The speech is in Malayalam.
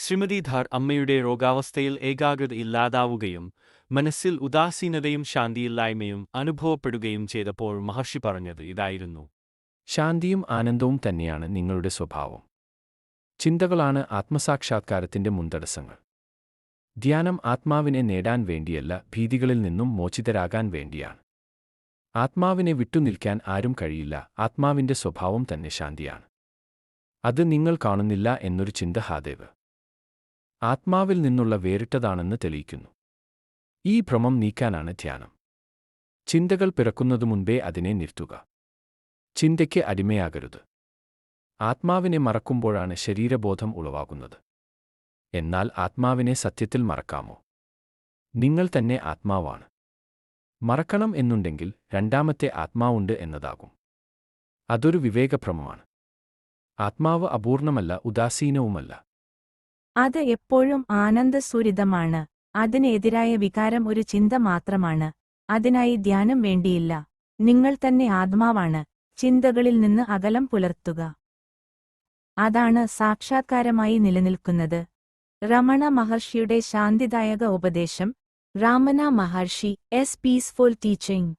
ശ്രീമതി ധാർ അമ്മയുടെ രോഗാവസ്ഥയിൽ ഏകാഗ്രത ഇല്ലാതാവുകയും മനസ്സിൽ ഉദാസീനതയും ശാന്തിയില്ലായ്മയും അനുഭവപ്പെടുകയും ചെയ്തപ്പോൾ മഹർഷി പറഞ്ഞത് ഇതായിരുന്നു. ശാന്തിയും ആനന്ദവും തന്നെയാണ് നിങ്ങളുടെ സ്വഭാവം. ചിന്തകളാണ് ആത്മസാക്ഷാത്കാരത്തിന്റെ മുൻതടസ്സങ്ങൾ. ധ്യാനം ആത്മാവിനെ നേടാൻ വേണ്ടിയല്ല ഭീതികളിൽ നിന്നും മോചിതരാകാൻ വേണ്ടിയാണ്. ആത്മാവിനെ വിട്ടുനിൽക്കാൻ ആരും കഴിയില്ല ആത്മാവിന്റെ സ്വഭാവം തന്നെ ശാന്തിയാണ്. അത് നിങ്ങൾ കാണുന്നില്ല എന്നൊരു ചിന്ത ഹാദേവ്. ആത്മാവിൽ നിന്നുള്ള വേറിട്ടതാണെന്ന് തെളിയിക്കുന്നു. ഈ ഭ്രമം നീക്കാനാണ് ധ്യാനം. ചിന്തകൾ പിറക്കുന്നതു മുൻപേ അതിനെ നിർത്തുക. ചിന്തയ്ക്ക് അടിമയാകരുത്. ആത്മാവിനെ മറക്കുമ്പോഴാണ് ശരീരബോധം ഉളവാകുന്നത്. എന്നാൽ ആത്മാവിനെ സത്യത്തിൽ മറക്കാമോ? നിങ്ങൾ തന്നെ ആത്മാവാണ്. മറക്കണം എന്നുണ്ടെങ്കിൽ രണ്ടാമത്തെ ആത്മാവുണ്ട് എന്നതാകും. അതൊരു വിവേകഭ്രമമാണ്. ആത്മാവ് അപൂർണമല്ല ഉദാസീനവുമല്ല. അത് എപ്പോഴും ആനന്ദസൂരിതമാണ് അതിനെതിരായ വികാരം ഒരു ചിന്ത മാത്രമാണ്. അതിനായി ധ്യാനം വേണ്ടിയില്ല. നിങ്ങൾ തന്നെ ആത്മാവാണ്. ചിന്തകളിൽ നിന്ന് അകലം പുലർത്തുക. അതാണ് സാക്ഷാത്കാരമായി നിലനിൽക്കുന്നത്. രമണ മഹർഷിയുടെ ശാന്തിദായക ഉപദേശം Ramana Maharshi S. Peaceful teaching.